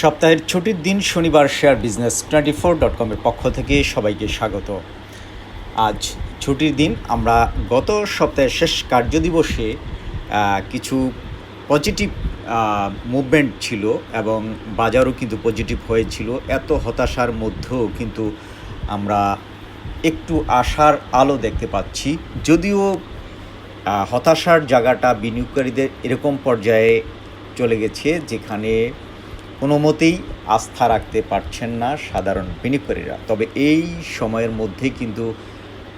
সপ্তাহের ছুটির দিন শনিবার share business twenty four dot কমের পক্ষ থেকে সবাইকে স্বাগত। আজ ছুটির দিন, আমরা গত সপ্তাহের শেষ কার্যদিবসে কিছু পজিটিভ মুভমেন্ট ছিল এবং বাজারও কিন্তু পজিটিভ হয়েছিল। এত হতাশার মধ্যেও কিন্তু আমরা একটু আশার আলো দেখতে পাচ্ছি। যদিও হতাশার জায়গাটা বিনিয়োগকারীদের এরকম পর্যায়ে চলে গেছে, যেখানে কোনো মতেই আস্থা রাখতে পারছেন না সাধারণ বিনিয়োগকারীরা। তবে এই সময়ের মধ্যে কিন্তু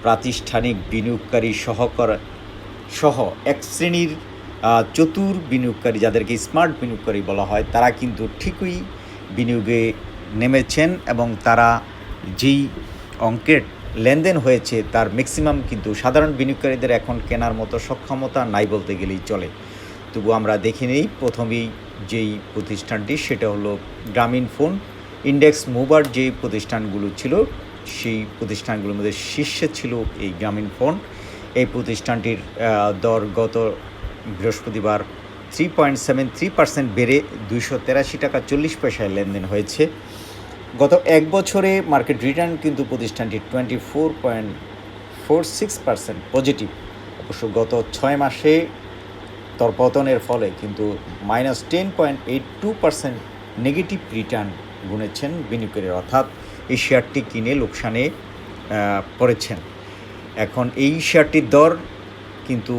প্রাতিষ্ঠানিক বিনিয়োগকারী সহকর সহ এক শ্রেণির চতুর বিনিয়োগকারী যাদেরকে স্মার্ট বিনিয়োগকারী বলা হয়, তারা কিন্তু ঠিকই বিনিয়োগে নেমেছেন এবং তারা যেই অঙ্কের লেনদেন হয়েছে তার ম্যাক্সিমাম কিন্তু সাধারণ বিনিয়োগকারীদের এখন কেনার মতো সক্ষমতা নাই বলতে গেলেই চলে। তবু আমরা দেখে নেই, প্রথমেই যেই প্রতিষ্ঠানটি, সেটা হলো গ্রামীণ ফোন, ইন্ডেক্স মুভার যে প্রতিষ্ঠানগুলো ছিল, সেই প্রতিষ্ঠানগুলোর মধ্যে শীর্ষে ছিল এই গ্রামীণ ফোন। এই প্রতিষ্ঠানটির দর গত বৃহস্পতিবার three point seven three percent বেড়ে দুইশো তেরাশি টাকা চল্লিশ পয়সায় লেনদেন হয়েছে। গত এক বছরে মার্কেট রিটার্ন কিন্তু প্রতিষ্ঠানটি twenty four point four six percent positive অবশ্য গত ছয় মাসে দরপতনের ফলে কিন্তু minus ten point eight two percent negative return গুনেছেন বিনিয়োগকারীরা। অর্থাৎ এই শেয়ারটি কিনে লোকসানে পড়েছেন। এখন এই শেয়ারটির দর কিন্তু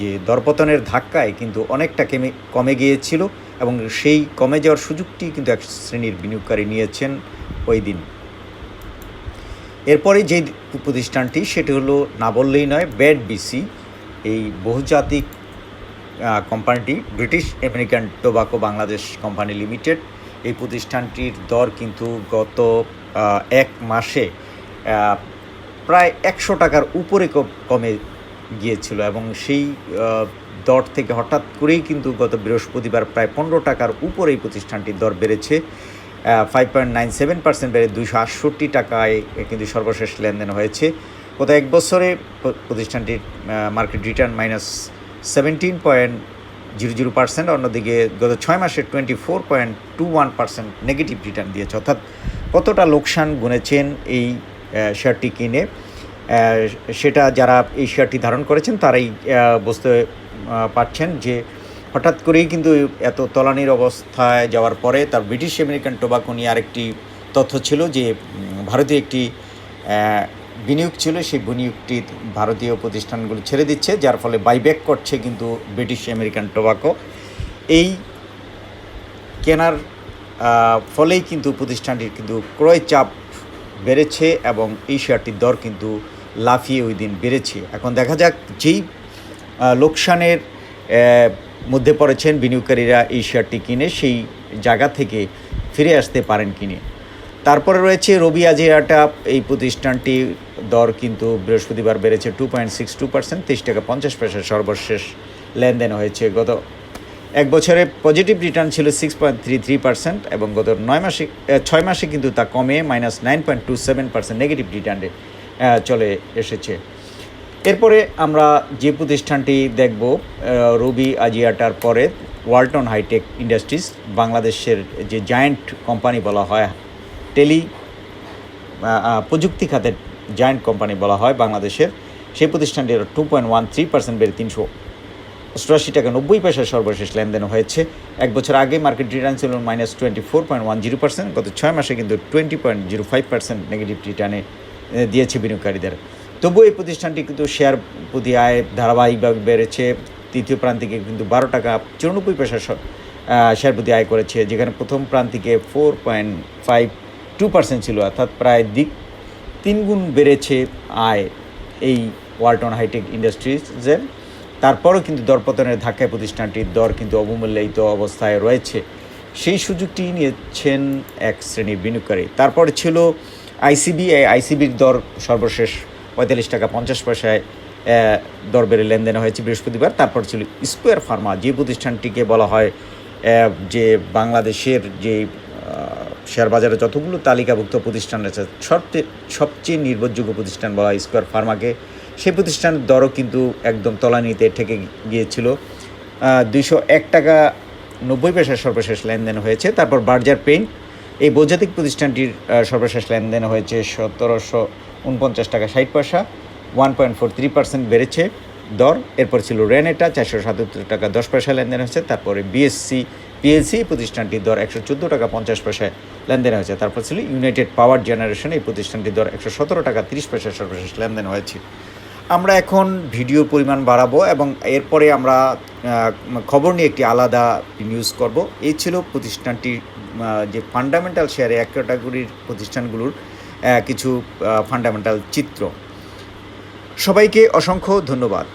যে দরপতনের ধাক্কায় কিন্তু অনেকটা কমে কমে গিয়েছিল এবং সেই কমে যাওয়ার সুযোগটি কিন্তু এক শ্রেণির বিনিয়োগকারী নিয়েছেন ওই দিন। এরপরে যে প্রতিষ্ঠানটি, সেটি হলো না বললেই নয় ব্যাড বিসি। এই বহুজাতিক কোম্পানিটি British American tobacco Bangladesh company limited এই প্রতিষ্ঠানটির দর কিন্তু গত এক মাসে প্রায় একশো টাকার উপরে কমে গিয়েছিল এবং সেই দর থেকে হঠাৎ করেই কিন্তু গত বৃহস্পতিবার প্রায় পনেরো টাকার উপরে এই প্রতিষ্ঠানটির দর বেড়েছে। Five point nine seven percent বেড়ে দুইশো আটষট্টি টাকায় কিন্তু সর্বশেষ লেনদেন হয়েছে। গত এক বছরে প্রতিষ্ঠানটির market return minus seventeen point zero zero percent অন্যদিকে গত ছয় মাসে twenty four point two one percent negative return দিয়েছে। অর্থাৎ কতটা লোকসান গুনেছেন এই শেয়ারটি কিনে? সেটা যারা এই শেয়ারটি ধারণ করেছেন, তারাই বুঝতে পারছেন যে হঠাৎ করেই কিন্তু এত তলানির অবস্থায় যাওয়ার পরে তার ব্রিটিশ আমেরিকান টোবাকো নিয়ে আরেকটি তথ্য ছিল যে ভারতীয় একটি বিনিয়োগ ছিল, সেই বিনিয়োগটি ভারতীয় প্রতিষ্ঠানগুলো ছেড়ে দিচ্ছে, যার ফলে বাইব্যাক করছে কিন্তু ব্রিটিশ আমেরিকান টোবাকো এই কেনার ফলেই কিন্তু প্রতিষ্ঠানটির কিন্তু ক্রয় চাপ বেড়েছে এবং এই শেয়ারটির দর কিন্তু লাফিয়ে ওই দিন বেড়েছে। এখন দেখা যাক যেই লোকসানের মধ্যে পড়েছেন বিনিয়োগকারীরা এই শেয়ারটি কিনে, সেই জায়গা থেকে ফিরে আসতে পারেন কিনে। তারপরে রয়েছে রবি আজিয়াটা এই প্রতিষ্ঠানটি দর কিন্তু বৃহস্পতিবার বেড়েছে two point six two percent তেইশ টাকা পঞ্চাশ পয়সা সর্বশেষ লেনদেন হয়েছে। গত এক বছরে পজিটিভ রিটার্ন ছিল six point three three percent এবং গত নয় মাসে ছয় মাসে কিন্তু তা কমে minus nine point two seven percent negative রিটার্নে চলে এসেছে। এরপরে আমরা যে প্রতিষ্ঠানটি দেখব রবি আজিয়াটার পরে ওয়ালটন হাইটেক ইন্ডাস্ট্রিজ বাংলাদেশের যে জায়ান্ট কোম্পানি বলা হয় টেলি প্রযুক্তি খাতের জায়ান্ট কোম্পানি বলা হয় বাংলাদেশের। সেই প্রতিষ্ঠানটির two point one three percent বেড়ে তিনশো অষ্টআশি টাকা, নব্বই পয়সা সর্বশেষ লেনদেন হয়েছে। এক বছর আগে মার্কেট রিটার্ন ছিল minus twenty four point one zero percent গত ছয় মাসে কিন্তু twenty point zero five percent negative রিটার্নে দিয়েছে বিনিয়োগকারীদের। তবুও এই প্রতিষ্ঠানটি কিন্তু শেয়ার প্রতি আয় ধারাবাহিকভাবে বেড়েছে। তৃতীয় প্রান্তিকে কিন্তু বারো টাকা চুরানব্বই পয়সা শেয়ার প্রতি আয় করেছে, যেখানে প্রথম প্রান্তিকে four point five two percent ছিল, অর্থাৎ প্রায় দিক তিন গুণ বেড়েছে আয় এই ওয়ালটন হাইটেক ইন্ডাস্ট্রিজের। তারপরও কিন্তু দরপতনের ধাক্কায় প্রতিষ্ঠানটির দর কিন্তু অবমূল্যায়িত অবস্থায় রয়েছে। সেই সুযোগটি নিয়েছেন এক শ্রেণির বিনিয়োগকারী। তারপর ছিল আইসিবি আইসিবির দর সর্বশেষ পঁয়তাল্লিশ টাকা পঞ্চাশ পয়সায় দর বেড়ে লেনদেন হয়েছে বৃহস্পতিবার। তারপর ছিল স্কোয়ার ফার্মা, যে প্রতিষ্ঠানটিকে বলা হয় যে বাংলাদেশের যে আহ, শেয়ার বাজারে যতগুলো তালিকাভুক্ত প্রতিষ্ঠান রয়েছে সবচেয়ে সবচেয়ে নির্ভরযোগ্য প্রতিষ্ঠান বলা স্কোয়ার ফার্মাকে সেই প্রতিষ্ঠানের দরও কিন্তু একদম তলানিতে ঠেকে গিয়েছিল। দুইশো এক টাকা নব্বই পয়সার সর্বশেষ লেনদেন হয়েছে। তারপর বার্জার পেইন্ট এই বৈদ্যুতিক প্রতিষ্ঠানটির সর্বশেষ লেনদেন হয়েছে সতেরোশো উনপঞ্চাশ টাকা ষাট পয়সা one point four three percent বেড়েছে। দর, এরপর ছিল রেনেটা চারশো সাতাত্তর টাকা দশ পয়সা লেনদেন হয়েছে। তারপরে বিএসসি পিএলসি প্রতিষ্ঠানটির দর একশো চোদ্দ টাকা পঞ্চাশ পয়সায় লেনদেন হয়েছে। তারপর ছিল ইউনাইটেড পাওয়ার জেনারেশন এই প্রতিষ্ঠানটির দর একশো সতেরো টাকা তিরিশ পয়সায় সর্বশেষ লেনদেন হয়েছে। আমরা এখন ভিডিও পরিমাণ বাড়াবো এবং এরপরে আমরা খবর নিয়ে একটি আলাদা নিউজ করব। এই ছিল প্রতিষ্ঠানটির যে ফান্ডামেন্টাল শেয়ারে এক ক্যাটাগরির প্রতিষ্ঠানগুলোর কিছু ফান্ডামেন্টাল চিত্র। সবাইকে অসংখ্য ধন্যবাদ।